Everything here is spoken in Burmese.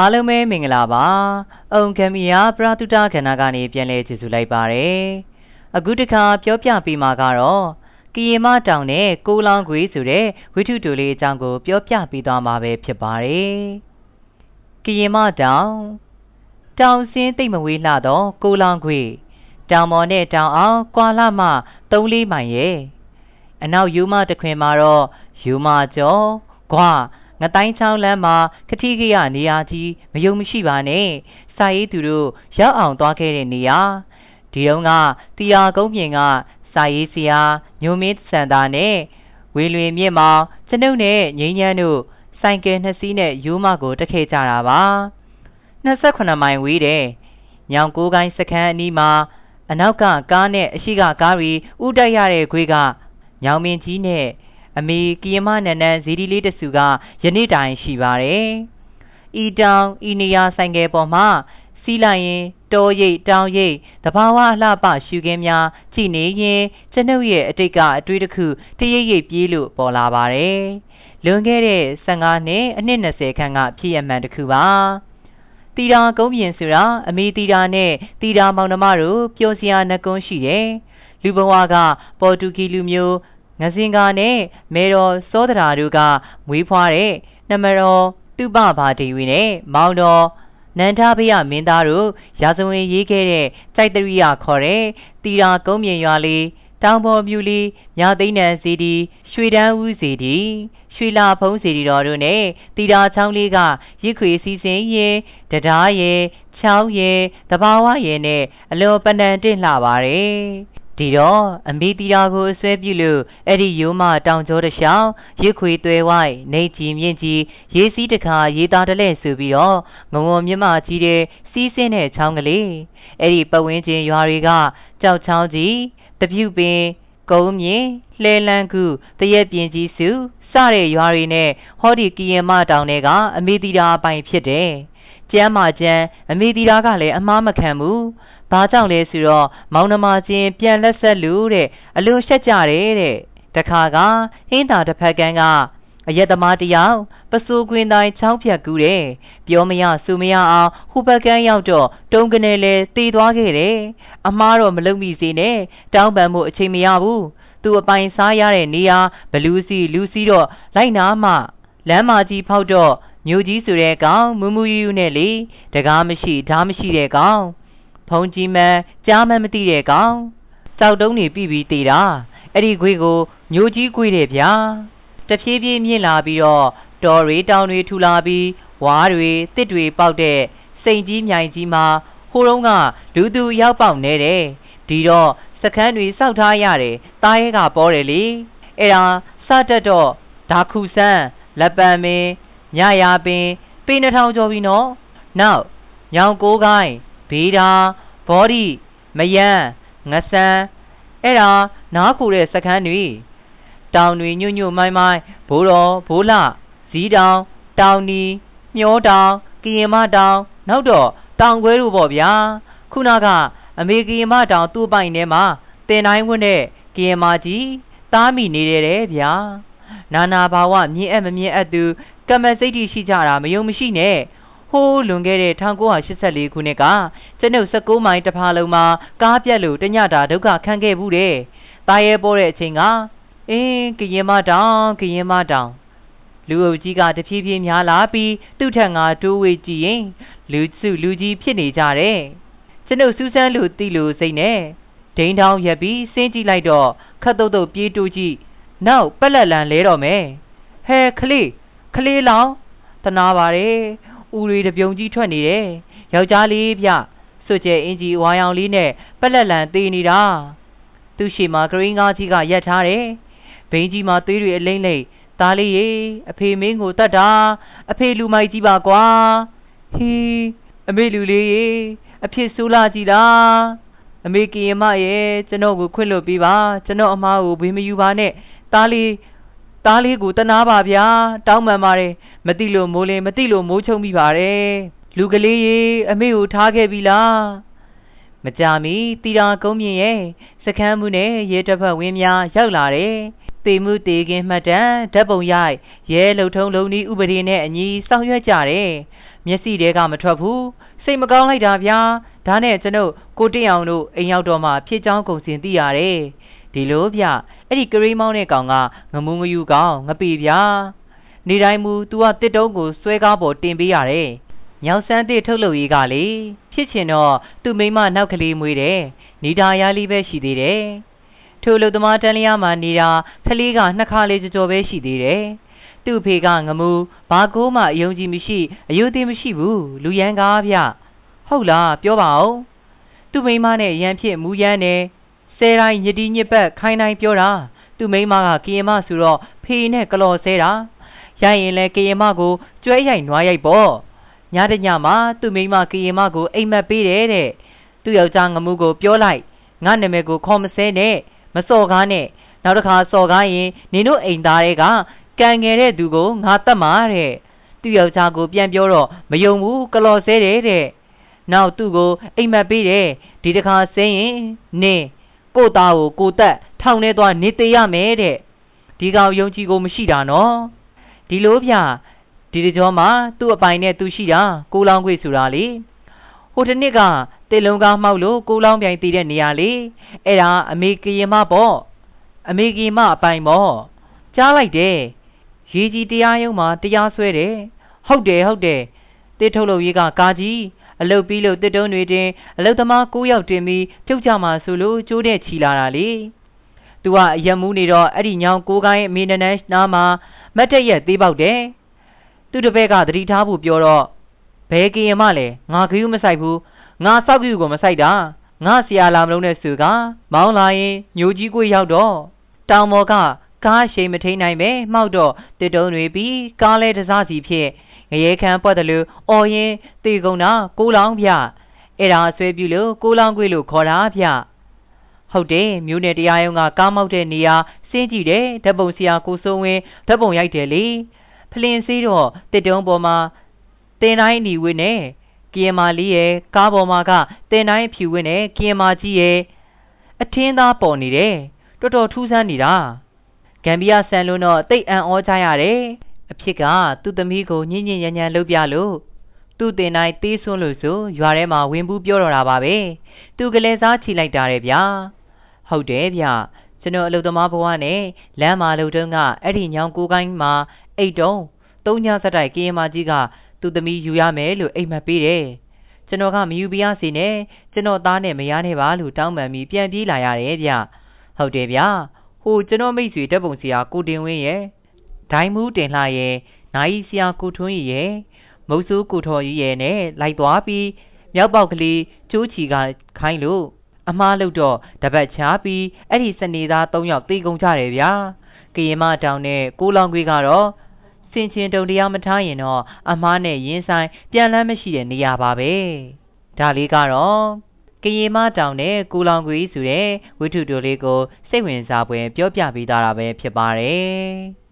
အားလုံးပဲမင်္ဂလာပါအုံကမီယာပရတုတခန္ဓာကနေပြန်လဲကျေးဇူးလိုက်ပါတယ်အခုတခါပြောပြပေးမှာကတော့ကရင်မတောင်နဲ့ကိုလောင်ခွေဆိုတဲ့ဝိထုတူလေးအကြောင်းကို ပြောပြပေးသွားမှာပဲဖြစ်ပါတယ်ကရင်မတောင်တောင်စင်းတိတ်မဝေးလှတော့ကိုလောင်ခွေတောင်ပေါ်နဲ့တောင်အောင်ကွာလာမှ3-4မိုင်ရဲ့အနောက်ယူမတခွင်မှာတော့ယူမကျော်ကွာ ငတိုင်းချောင်းလမ်းမှာခတိကရနေရာကြီးမယုံမရှိပါနဲ့စာရေးသူတို့ရောက်အောင်သွားခဲ့တဲ့နေရာဒီတုန်းကတရားကုန်းပြင်ကစာရေးဆရာညိုမင်းစန္ဒာနဲ့ဝေလွင်မြင့်မောင်ကျွန်ုပ်နဲ့ငိမ့်ညမ်းတို့ဆိုင်ကယ်နှစ်စီးနဲ့ယူမကိုတက်ခဲ့ကြတာပါ28မိုင်ဝေးတယ်ညောင်ကိုကိုင်းစခန်းအနီးမှာအနောက်ကကားနဲ့အရှိကကားတွေဥတိုက်ရတဲ့ခွေးကညောင်မင်းကြီးနဲ့ အမေကီယမနန္နန်ဇီဒီလေးတစုကယနေ့တိုင်ရှိပါတယ်။ဤတောင်ဤနေရာဆိုင်ကယ်ပေါ်မှာစီးလိုက်ရင်တောရိပ်တောင်ရိပ်တဘာဝအလှပရှုခင်းများကြည်နေရင်ကျွန်ုပ်ရဲ့အတိတ်ကအတွေ့တစ်ခုတရိပ်ရိပ်ပြေးလို့ပေါ်လာပါတယ်။လွန်ခဲ့တဲ့15နှစ်အနှစ်20ခန့်ကဖြစ်ရမှန်တစ်ခုပါ။တီတာကုန်းပြင်ဆိုတာအမေတီတာနဲ့တီတာမောင်နှမတို့ပျော်စရာနှကုန်းရှိတယ်။လူဘဝကပေါ်တူဂီလူမျိုး ငစင်ကာနဲ့မေတော်စောဒရာတို့ကမွေးဖွားတဲ့နမတော်တုပဘာဒေဝီနဲ့မောင်တော်နန္ဒဘယမင်းသားတို့ရာဇဝင်ရေးခဲ့တဲ့စိုက်တရိယခေါ်တဲ့တီရာကုန်းမြင်ရွာလေးတောင်ပေါ်မြူလီမြသိန်းနံစီဒီရွှေတန်းဦးစီဒီရွှေလာဖုံးစီဒီတော်တို့နဲ့တီတာချောင်းလေးကရစ်ခွေစီစဉ်ရင်တရားရဲ့ချောင်းရဲ့တဘာဝရဲ့နဲ့အလွန်ပဏ္ဏတင့်လှပါတယ် ဒီတော့အမေတီတာကိုအစွဲပြုလို့အဲ့ဒီရိုးမတောင်ကျောတလျှောက်ရစ်ခွေသွဲဝိုက်နေကြီးမြင့်ကြီးရေးစည်းတခါရေးသားတလဲဆိုပြီးတော့ငုံငုံမြမကြီးတဲ့စီးစင်းတဲ့ချောင်းကလေးအဲ့ဒီပတ်ဝန်းကျင်ရွာတွေကကြောက်ချောင်းကြီးတပြုတ်ပင်ကုန်းမြင့်လှဲလန်းကူတရက်ပြင်းကြီးစုစတဲ့ရွာတွေနဲ့ဟောဒီကီယမတောင်တွေကအမေတီတာအပိုင်ဖြစ်တယ်ကျမ်းမာကျမ်းအမေတီတာကလည်းအမားမခံဘူး။ ဘာကြောင့်လဲဆိုတော့မောင်နှမချင်းပြန်လက်ဆက်လူတဲ့အလွန်ရှက်ကြတယ်တဲ့။တခါကဟင်းသာတစ်ဖက်ကန်းကအယက်သမားတယောက်ပစိုးခွင်းတိုင်းချောင်းဖြတ်ကူးတယ်။ပြောမရဆိုမရအောင်ဟိုဘက်ကန်းရောက်တော့တုံးကနေလဲတေးသွားခဲ့တယ်။အမားတော့မလုံမိစေနဲ့တောင်းပန်မှုအချိန်မရဘူး။သူ့အပိုင်စားရတဲ့နေရာဘလူးစီလူးစီတော့လိုက်နာမှလမ်းမကြီးဖောက်တော့မြို့ကြီးဆိုတဲ့ကောင်မူမူယူယူနဲ့လေတကားမရှိဓားမရှိတဲ့ကောင် ဖုံးကြီးမှန်ကြားမှန်မသိတဲ့ကောင်စောက်တုံးနေပြီပြီးသေးတာအဲ့ဒီခွေးကိုမျိုးကြီးခွေးတယ်ဗျာတဖြည်းဖြည်းမြင့်လာပြီးတော့တော်တွေတောင်တွေထူလာပြီးဝါးတွေတစ်တွေပေါက်တဲ့စိန်ကြီးမြိုင်ကြီးမှာဟိုတုန်းကလူသူရောက်ပေါက်နေတယ်ဒီတော့စခန်းတွေစောက်ထားရတယ်တားရဲကပေါ်တယ်လေအဲ့ဒါစတတ်တော့ဒါခုဆန်းလက်ပံမင်းညရာပင်ပေနှထောင်ကျော်ပြီနော်နောက်ညောင်ကိုးကိုင်း ဘေးတာဘောဒီမယန်းငဆန်းအဲ့ဒါနားခိုတဲ့စခန်းတွေတောင်တွေညွညွမိုင်းမိုင်းဘိုးတော်ဘိုးလှဇီးတောင်တောင်နီမျောတောင်ကရင်မတောင်နောက်တော့တောင်ခွဲတို့ပေါ့ဗျာခုနကအမေကရင်မတောင်သူ့ပိုင်ထဲမှာတင်တိုင်းဝင်းတဲ့ကရင်မကြီးတားမိနေတယ်တဲ့ဗျာနာနာဘာဝမြင်အပ်မမြင်အပ်သူကမ္မစိတ်တိရှိကြတာမယုံမရှိနဲ့ ဟိုးလွန်ခဲ့တဲ့1984ခုနှစ်ကကျွန်ုပ်16မိုင်တဖာလုံးမှာကားပြက်လို့တညတာဒုက္ခခံခဲ့ဘူးတဲ့။ตายရဲပေါ်တဲ့အချိန်ကအင်းကရင်မတောင်ကရင်မတောင်လူအုပ်ကြီးကတဖြည်းဖြည်းများလာပြီးသူ့ထက်ငါတိုးဝေးကြည့်ရင်လူစုလူကြီးဖြစ်နေကြတယ်။ကျွန်ုပ်စူးစမ်းလို့တီးလို့စိတ်နဲ့ဒိန်းထောင်းရက်ပြီးစင်းကြည့်လိုက်တော့ခတ်တုတ်တုတ်ပြေးတိုးကြည့်နောက်ပက်လက်လန်လဲတော့မယ်။ဟဲခလေးခလေးလောင်တနာပါတယ် ဦးရီတပြုံကြီးထွက်နေတယ်ယောက်ျားလေးဗျစွတ်ကျဲအင်ကြီးဝါရောင်လေးနဲ့ပက်လက်လန်သေးနေတာသူ့ရှိမှာဂရင်းကားကြီးကရက်ထားတယ်ဘိန်းကြီးမှာသွေးတွေအလိမ့်လိမ့်သားလေးရေအဖေမင်းကိုတတ်တာအဖေလူမိုက်ကြီးပါကွာဟီအမေလူလေးရေအဖြစ်ဆိုးလာကြည်လားအမေကင်မရဲ့ကျွန်တော်ကိုခွင့်လွတ်ပေးပါကျွန်တော်အမားကိုဘေးမယူပါနဲ့သားလေး သားလေးကိုတနာပါဗျာတောင်းပန်ပါတယ်မသိလို့မိုးလင်းမသိလို့မိုးချုံမိပါတယ်လူကလေးရေအမေကိုထားခဲ့ပြီလားမကြမီတီတာကုန်းမြင့်ရဲ့စခန်းမှုနဲ့ရဲတပ်ဖွဲ့ဝင်များရောက်လာတယ်တေမှုတေခင်မှတ်တမ်းဓာတ်ပုံရိုက်ရဲလုံထုံးလုံနီးဥပဒေနဲ့အညီဆောင်ရွက်ကြတယ်မျက်စိတဲကမထွက်ဘူးစိတ်မကောင်းလိုက်တာဗျာဒါနဲ့ကျွန်ုပ်ကိုတင့်အောင်တို့အိမ်ရောက်တော့မှဖြစ်ချောင်းကုန်စင်သိရတယ် ဒီလိုဗျအဲ့ဒီကရိမောင်းတဲ့ကောင်ကငမူးငယူကောင်ငပေဗျာနေတိုင်းမူ तू ကတစ်တုံးကိုဆွဲကားပေါ်တင်ပေးရတယ်ညောင်စမ်းတဲ့ထုတ်လုပ်ရေးကလေဖြစ်ချင်တော့သူ့မိမနောက်ကလေးမွေးတယ်နေတာရလေးပဲရှိသေးတယ်ထိုလူသမားတန်းလျားမှာနေတာကလေးကနှစ်ခါလေးကြော်ပဲရှိသေးတယ်သူ့ဖေကငမူဘာကိုမှအယုံကြည်မရှိအယုသေးမရှိဘူးလူရန်ကားဗျဟုတ်လားပြောပါဦးသူ့မိမနဲ့ရန်ဖြစ်မူရန်နဲ့ ဆဲတိုင်းညတိညစ်ပတ်ခိုင်းတိုင်းပြောတာသူ့မိမကကရင်မဆိုတော့ဖေနဲ့ကလော်ဆဲတာရိုက်ရင်လဲကရင်မကိုကျွဲရိုက်နွားရိုက်ပေါ့ညတညမှာသူ့မိမကရင်မကိုအိမ်မက်ပေးတယ်တဲ့သူ့ယောက်ျားငမှုကိုပြောလိုက်ငါနာမည်ကိုခေါ်မစဲနဲ့မစော်ကားနဲ့နောက်တစ်ခါစော်ကားရင်နင်တို့အိမ်သားတွေကကံငယ်တဲ့သူကိုငါတတ်မှာတဲ့သူ့ယောက်ျားကိုပြန်ပြောတော့မယုံဘူးကလော်ဆဲတယ်တဲ့နောက်သူ့ကိုအိမ်မက်ပေးတယ်ဒီတစ်ခါဆင်းရင်နင်း ကို့သားကိုကိုတက်ထောင်ထဲသွားနေသေးရမယ်တဲ့ဒီကောင်ယုံကြည်ကိုမရှိတာနော်ဒီလိုဗျဒီတကြောမှာသူ့အပိုင်နဲ့သူရှိတာကိုလောင်းခွေဆိုတာလေဟိုတနစ်ကတေလုံးကားမှောက်လို့ကိုလောင်းပြိုင်တည်တဲ့နေရာလေအဲ့ဒါအမေကရင်မပေါ့အမေကရင်မအပိုင်ပေါ့ကြားလိုက်တယ်ရေကြီးတရားရုံးမှာတရားစွဲတယ်ဟုတ်တယ်ဟုတ်တယ်တေးထုတ်လို့ရေးကကာကြီး အလုတ်ပြီးလို့တစ်တုံးတွေတင်အလုတ်သမား၉ယောက်တင်ပြီးပြုတ်ကြမှာဆိုလို့ကျိုးတဲ့ချီလာတာလေသူကအယက်မူးနေတော့အဲ့ဒီညောင်ကိုကိုင်းအမေနနန်းနားမှာမတ်တက်ရက်သေးပေါက်တယ်သူတပည့်ကသတိထားဖို့ပြောတော့ဘဲကရင်မလဲငါခရူးမဆိုင်ဘူးငါစောက်ကျူကိုမဆိုင်တာငါဆရာလာမလို့နဲ့ဆိုကမောင်းလာရင်ညိုကြီးကိုရောက်တော့တောင်မော်ကကားရှိန်မထိန်နိုင်ပဲမှောက်တော့တစ်တုံးတွေပြီးကားလဲတစားစီဖြစ် ငရဲခမ်းပွက်တယ်လို့အော်ရင်တေကုန်တာကိုလောင်းဗျအဲ့ဒါဆွဲပြလို့ကိုလောင်းခွေလို့ခေါ်တာဗျဟုတ်တယ်မြို့နယ်တရားရုံးကကားမောက်တဲ့နေရာစင်းကြည့်တယ်ဓပုံဆရာကိုစိုးဝင်းဓပုံရိုက်တယ်လေဖလင်စည်းတော့တစ်တုံးပေါ်မှာတင်တိုင်းညီဝင်းနဲ့ကီယမာလေးရဲ့ကားပေါ်မှာကတင်တိုင်းဖြူဝင်းနဲ့ကီယမာကြီးရဲ့အထင်းသားပေါ်နေတယ်တော်တော်ထူးဆန်းနေတာဂမ်ဘီယာဆန်လုံးတော့တိတ်အံ့ဩကြရတယ် အဖြစ်ကသူ့သမီးကိုညင်ညင်ညံညံလှုပ်ပြလို့သူ့တင်တိုင်းသေးဆွန်းလို့ဆိုရွာထဲမှာဝင်ဘူးပြောတော့တာပါပဲသူကလေးစားချီလိုက်တာတဲ့ဗျာဟုတ်တယ်ဗျကျွန်တော်အလုပ်သမားဘဝနဲ့လမ်းမှာလုံတုံးကအဲ့ဒီညောင်ကိုကိုင်းမှာအိတ်တုံးသုံးညစတိုက်ကရင်မကြီးကသူ့သမီးယူရမယ်လို့အိမ်မက်ပေးတယ်ကျွန်တော်ကမယူပြရစီနဲ့ကျွန်တော်သားနဲ့မရနဲ့ပါလို့တောင်းပန်ပြီးပြန်ပြေးလာရတယ်ဗျဟုတ်တယ်ဗျဟိုကျွန်တော်မိတ်ဆွေတက်ပုံစီယာကိုတင်ဝင်းရဲ့ ဒိုင်းမူးတင်လှရဲ့နိုင်ဆရာကိုထွန်းကြီးရဲ့မုတ်ဆိုးကိုထော်ကြီးရဲ့နဲ့လိုက်သွားပြီးမြောက်ပေါက်ကလေးကျိုးချီကခိုင်းလို့အမားလို့တော့တပတ်ချားပြီးအဲ့ဒီစနေသား၃ယောက်တေကုန်ကြတယ်ဗျာကရင်မတောင်နဲ့ကိုလောင်ခွေးကတော့စင်ချင်းတုံတရားမထားရင်တော့အမားနဲ့ရင်းဆိုင်ပြန်လန်းမရှိတဲ့နေရာပါပဲဒါလေးကတော့ကရင်မတောင်နဲ့ကိုလောင်ခွေးဆိုတဲ့ဝိထုတိုလေးကိုစိတ်ဝင်စားပွဲပြောပြပေးတာပဲဖြစ်ပါတယ်